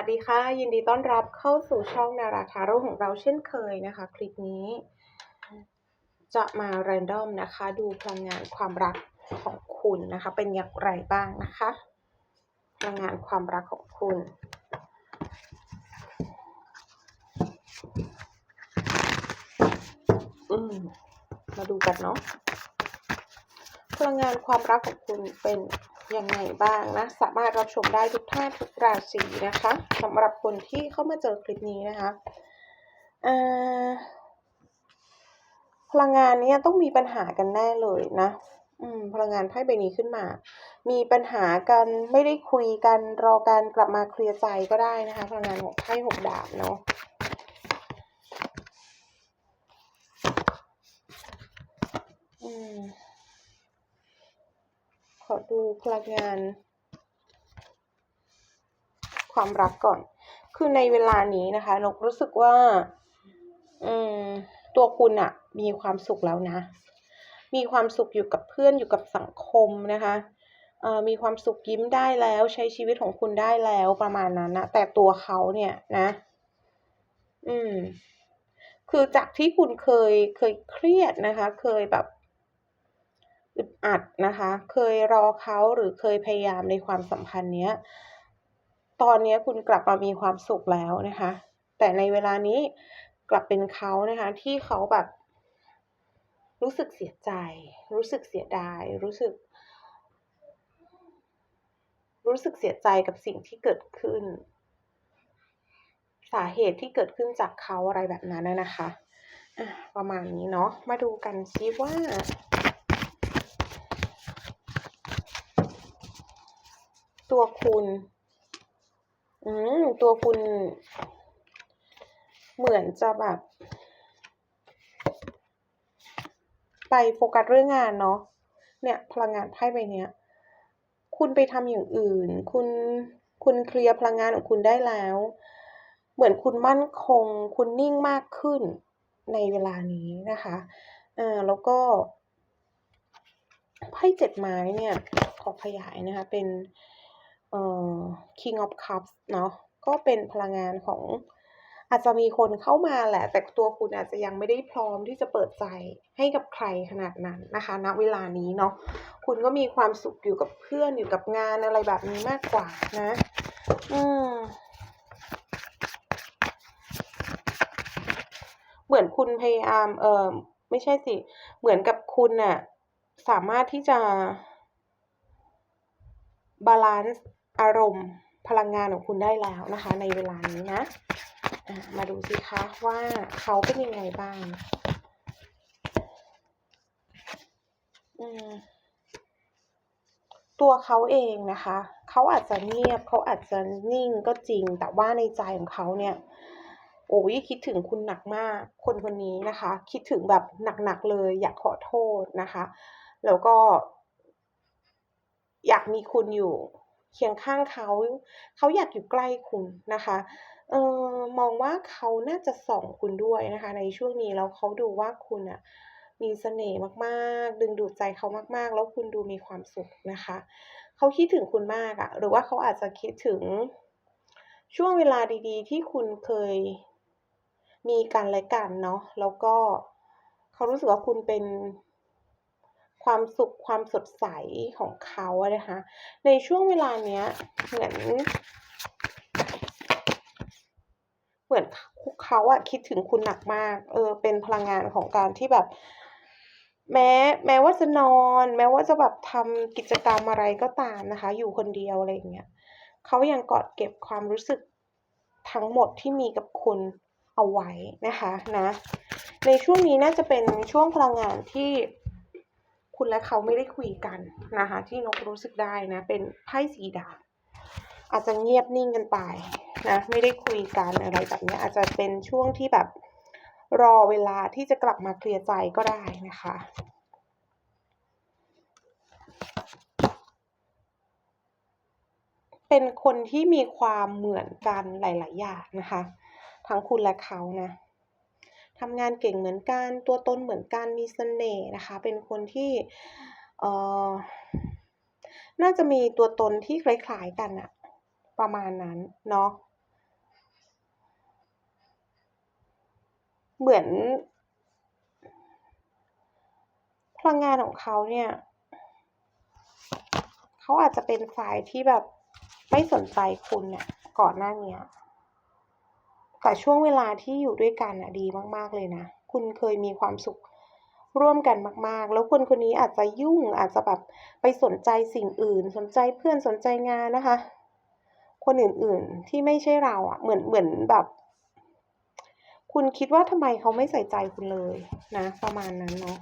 วัสดีค่ะ ยินดีต้อนรับเข้าสู่ช่องนาราทาโร่ของเราเช่นเคยนะคะ คลิปนี้ จะมาแรนดอมนะคะ ดูพลังงานความรักของคุณนะคะ เป็นอย่างไรบ้างนะคะ พลังงานความรักของคุณ อืม มาดูกันเนาะพลังงานความรักของคุณเป็น ยังไงบ้างนะ สามารถรับชมได้ทุกท่านทุกราศีนะคะสำหรับคนที่เข้ามาเจอคลิปนี้นะคะพลังงานนี้ต้องมีปัญหากันแน่เลยนะพลังงานไพ่ใบนี้ขึ้นมา มีปัญหากันไม่ได้คุยกันรอการกลับมาเคลียร์ใจก็ได้นะคะ พลังงานของไพ่หกดาบเนาะอืม ขอดูพลังงาน ความรักก่อน คือในเวลานี้นะคะนกรู้สึกว่า อืม ตัวคุณอะมีความสุขแล้วนะ มีความสุขอยู่กับเพื่อนอยู่กับสังคมนะคะมีความสุขยิ้มได้แล้วใช้ชีวิตของคุณได้แล้วประมาณนั้นนะแต่ตัวเขาเนี่ยนะ อืม คือจากที่คุณเคยเคยเครียดนะคะ เคยแบบ อึดอัดนะคะ เคยรอเขาหรือเคยพยายามในความสัมพันธ์เนี้ย ตอนนี้คุณกลับมามีความสุขแล้วนะคะ แต่ในเวลานี้กลับเป็นเขานะคะ ที่เขาแบบ รู้สึกเสียใจ รู้สึกเสียดาย รู้สึก รู้สึกเสียใจกับสิ่งที่เกิดขึ้น สาเหตุที่เกิดขึ้นจากเขาอะไรแบบนั้นนะคะะประมาณนี้เนาะ มาดูกันซิว่า ตัวคุณ อืม ตัวคุณ เหมือนจะแบบ ไปโฟกัสเรื่องงานเนาะ เนี่ยพลังงานไพ่ใบเนี้ย คุณไปทำอย่างอื่น คุณ คุณเคลียร์พลังงานของคุณได้แล้ว เหมือนคุณมั่นคง คุณนิ่งมากขึ้นในเวลานี้นะคะอ่าแล้วก็ไพ่เจ็ดไม้เนี่ย ขอขยายนะคะ เป็น เอ่อ King of Cups เนาะก็เป็นพลังงานของอาจจะมีคนเข้ามาแหละ แต่ตัวคุณอาจจะยังไม่ได้พร้อมที่จะเปิดใจให้กับใครขนาดนั้นนะคะณเวลานี้เนาะคุณก็มีความสุขอยู่กับเพื่อนอยู่กับงานอะไรแบบนี้มากกว่านะ อืมเหมือนคุณพยายาม เออไม่ใช่สิ เหมือนกับคุณน่ะ สามารถที่จะบาลันซ์ อารมณ์พลังงานของคุณได้แล้วนะคะ ในเวลานี้นะมาดูสิคะว่าเขาเป็นยังไงบ้างตัวเขาเองนะคะ เขาอาจจะเงียบเขาอาจจะนิ่งก็จริง แต่ว่าในใจของเขาเนี่ย โอ้ยคิดถึงคุณหนักมาก คนคนนี้นะคะ คิดถึงแบบหนักๆเลย อยากขอโทษนะคะ แล้วก็ อยากมีคุณอยู่ เคียงข้างเขา เขาอยากอยู่ใกล้คุณนะคะเออมองว่าเขาน่าจะส่องคุณด้วยนะคะ ในช่วงนี้แล้วเขาดูว่าคุณน่ะมีเสน่ห์มากๆ ดึงดูดใจเขามากๆ แล้วคุณดูมีความสุขนะคะ เขาคิดถึงคุณมากอะหรือว่าเขาอาจจะคิดถึงช่วงเวลาดีๆ ที่คุณเคยมีกันและกันเนาะแล้วก็เขารู้สึกว่าคุณเป็น ความสุขความสดใสของเขาอะนะคะ ในช่วงเวลาเนี้ยเหมือนเหมือนเขาอะคิดถึงคุณหนักมาก เออ เป็นพลังงานของการที่แบบ แม้แม้ว่าจะนอน แม้ว่าจะแบบทำกิจกรรมอะไรก็ตามนะคะ อยู่คนเดียวอะไรอย่างเงี้ยเขายังกอดเก็บความรู้สึกทั้งหมดที่มีกับคุณเอาไว้นะคะนะ ในช่วงนี้น่าจะเป็นช่วงพลังงานที่ คุณและเขาไม่ได้คุยกันนะคะที่นกรู้สึกได้นะ เป็นไพ่สีดาบอาจจะเงียบนิ่งกันไปนะไม่ได้คุยกันอะไรแบบนี้อาจจะเป็นช่วงที่แบบรอเวลาที่จะกลับมาเคลียร์ใจก็ได้นะคะเป็นคนที่มีความเหมือนกันหลาย ๆ อย่างนะคะ ทั้งคุณและเขานะ ทำงานเก่งเหมือนกัน ตัวตนเหมือนกัน มีสเสน่ห์นะคะ เป็นคนที่เออน่าจะมีตัวตนที่คล้ายๆกันอะประมาณนั้นเนาะ เหมือน พลังงานของเขาเนี่ย เขาอาจจะเป็นฝ่ายที่แบบไม่สนใจคุณเนี่ยก่อนหน้านี้ แต่ช่วงเวลาที่อยู่ด้วยกันอะดีมากๆเลยนะ คุณเคยมีความสุขร่วมกันมาก ๆ แล้วคนคนนี้อาจจะยุ่งอาจจะแบบไปสนใจสิ่งอื่น สนใจเพื่อนสนใจงานนะคะ คนอื่นๆที่ไม่ใช่เราอะเหมือนเหมือนแบบ คุณคิดว่าทำไมเขาไม่ใส่ใจคุณเลยนะ ประมาณนั้นเนาะ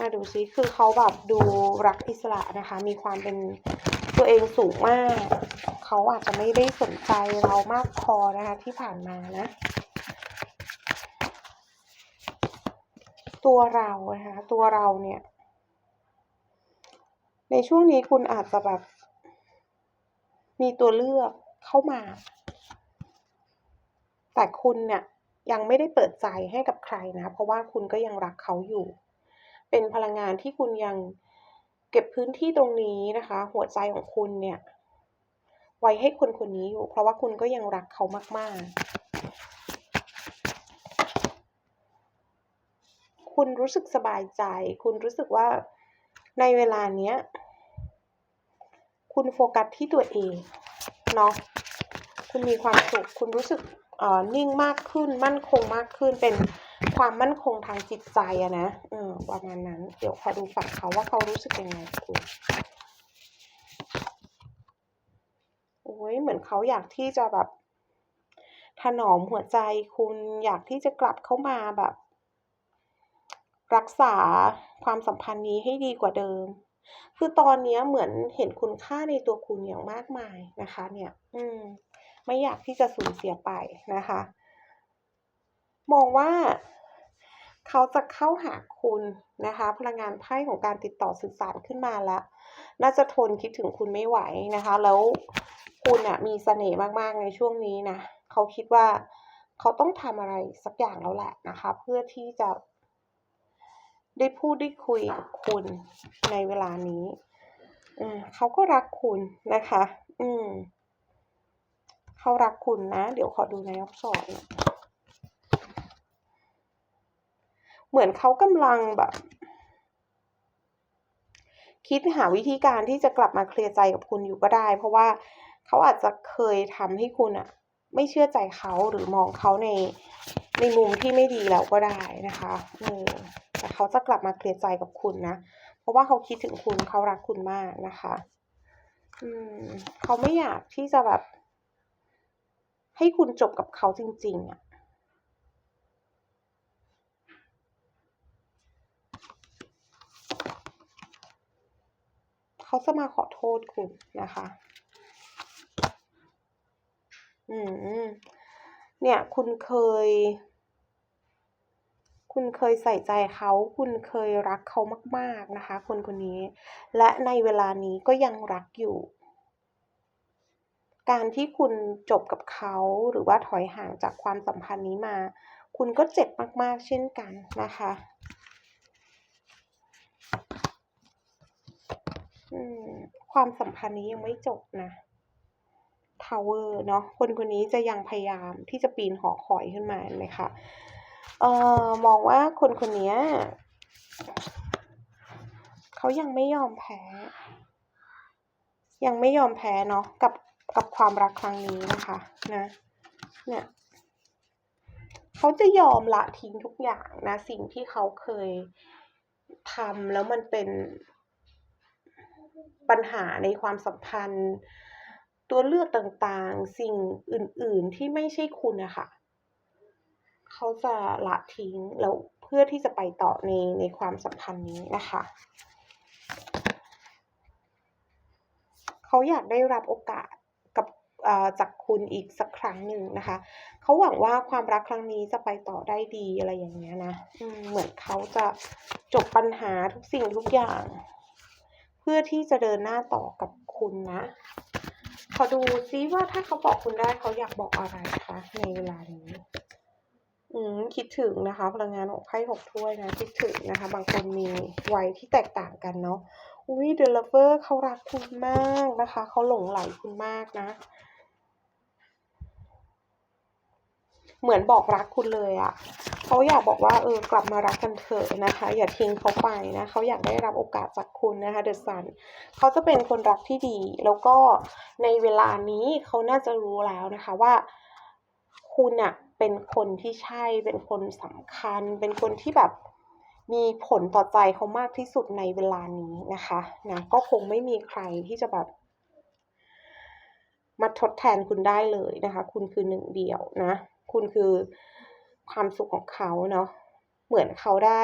มาดูซิคือเขาแบบดูรักอิสระนะคะ มีความเป็นตัวเองสูงมาก เขาอาจจะไม่ได้สนใจเรามากพอนะคะที่ผ่านมานะ ตัวเรานะคะตัวเราเนี่ย ในช่วงนี้คุณอาจจะแบบมีตัวเลือกเข้ามา แต่คุณเนี่ยยังไม่ได้เปิดใจให้กับใครนะ เพราะว่าคุณก็ยังรักเขาอยู่ เป็นพลังงานที่คุณยังเก็บพื้นที่ตรงนี้นะคะ หัวใจของคุณเนี่ย ไว้ให้คนคนนี้อยู่ เพราะว่าคุณก็ยังรักเขามาก ๆ คุณรู้สึกสบายใจ คุณรู้สึกว่าในเวลาเนี้ย คุณโฟกัสที่ตัวเองเนาะคุณมีความสุข คุณรู้สึกเอ่อนิ่งมากขึ้น มั่นคงมากขึ้น เป็นความมั่นคงทางจิตใจอะนะเออประมาณนั้น เดี๋ยวขอดูฝั่งเขาว่าเขารู้สึกยังไงคุณ อ๊ยเหมือนเขาอยากที่จะแบบ ถนอมหัวใจคุณอยากที่จะกลับเข้ามาแบบ รักษาความสัมพันธ์นี้ให้ดีกว่าเดิม คือตอนนี้เหมือนเห็นคุณค่าในตัวคุณอย่างมากมายนะคะ เนี่ย อืม ไม่อยากที่จะสูญเสียไปนะคะ มองว่าเขาจะเข้าหาคุณนะคะ พลังงานไพ่ของการติดต่อสื่อสารขึ้นมาแล้ว น่าจะทนคิดถึงคุณไม่ไหวนะคะ แล้ว คุณน่ะมีเสน่ห์มากๆในช่วงนี้นะเขาคิดว่าเขาต้องทำอะไรสักอย่างแล้วแหละนะคะ เพื่อที่จะ ได้พูดได้คุยกับคุณในเวลานี้อืมเขาก็รักคุณนะคะ อืมเขารักคุณนะ เดี๋ยวขอดู Nine of Swords หน่อยเหมือนเขากำลังแบบ คิดหาวิธีการที่จะกลับมาเคลียร์ใจกับคุณอยู่ก็ได้ เพราะว่า เขาอาจจะเคยทำให้คุณอะไม่เชื่อใจเขาหรือมองเขาในในมุมที่ไม่ดีแล้วก็ได้นะคะเออแต่เขาจะกลับมาเคลียร์ใจกับคุณนะ เพราะว่าเขาคิดถึงคุณเขารักคุณมากนะคะ อืมเขาไม่อยากที่จะแบบ ให้คุณจบกับเขาจริง ๆอะเขาจะมาขอโทษคุณนะคะ อืมเนี่ย คุณเคย คุณเคยใส่ใจเขา คุณเคยรักเขามาก ๆนะคะ คนคนนี้ และในเวลานี้ก็ยังรักอยู่ การที่คุณจบกับเขาหรือว่าถอยห่างจากความสัมพันธ์นี้มา คุณก็เจ็บมาก ๆ เช่นกันนะคะความสัมพันธ์นี้ยังไม่จบนะ Tower เนาะคนคนนี้จะยังพยายามที่จะปีนหอคอยขึ้นมาเห็นไหมคะเอ่อมองว่าคนคนนี้เขายังไม่ยอมแพ้ ยังไม่ยอมแพ้เนาะกับกับความรักครั้งนี้นะคะนะเนี่ยเขาจะยอมละทิ้งทุกอย่างนะสิ่งที่เขาเคยทำแล้วมันเป็นปัญหาในความสัมพันธ์ ตัวเลือกต่างๆ สิ่งอื่นๆที่ไม่ใช่คุณอะค่ะเขาจะละทิ้งแล้วเพื่อที่จะไปต่อในในความสัมพันธ์นี้นะคะเขาอยากได้รับโอกาสกับอ่าจากคุณอีกสักครั้งหนึ่งนะคะ เขาหวังว่าความรักครั้งนี้จะไปต่อได้ดีอะไรอย่างเงี้ยนะเหมือนเขาจะจบปัญหาทุกสิ่งทุกอย่าง เพื่อที่จะเดินหน้าต่อกับคุณนะ อดูซิว่าถ้าเขาบอกคุณได้เขาอยากบอกอะไรคะในเวลานี้?อืมคิดถึงนะคะ พลังงานหกไพ่หกถ้วยนะ คิดถึงนะคะ บางคนมีวัยที่แตกต่างกันเนาะอุ้ยเดลเวอร์เขารักคุณมากนะคะ เขาหลงไหลคุณมากนะ เหมือนบอกรักคุณเลยอะเขาอยากบอกว่าเออกลับมารักกันเถอะนะคะ อย่าทิ้งเขาไปนะเขาอยากได้รับโอกาสจากคุณนะคะเดอะซันเขาจะเป็นคนรักที่ดี แล้วก็ในเวลานี้เขาน่าจะรู้แล้วนะคะว่า คุณอะเป็นคนที่ใช่เป็นคนสำคัญ เป็นคนที่แบบมีผลต่อใจเขามากที่สุดในเวลานี้นะคะนะก็คงไม่มีใครที่จะแบบมาทดแทนคุณได้เลยนะคะ คุณคือหนึ่งเดียวนะ คุณคือความสุขของเขาเนาะเหมือนเขาได้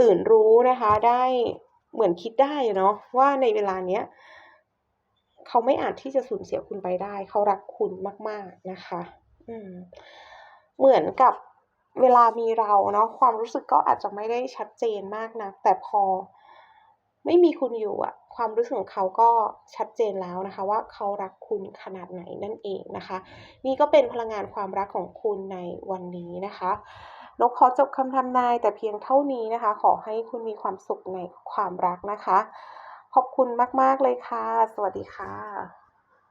ตื่นรู้นะคะ ได้เหมือนคิดได้เนาะว่าในเวลาเนี้ยเขาไม่อาจที่จะสูญเสียคุณไปได้ เขารักคุณมาก ๆนะคะ อืม เหมือนกับเวลามีเราเนาะความรู้สึกก็อาจจะไม่ได้ชัดเจนมากนักแต่พอไม่มีคุณอยู่อะ ความรู้สึกของเขาก็ชัดเจนแล้วนะคะ ว่าเขารักคุณขนาดไหนนั่นเองนะคะ นี่ก็เป็นพลังงานความรักของคุณในวันนี้นะคะนกขอจบคำทำนายแต่เพียงเท่านี้นะคะ ขอให้คุณมีความสุขในความรักนะคะ ขอบคุณมาก ๆ เลยค่ะ สวัสดีค่ะ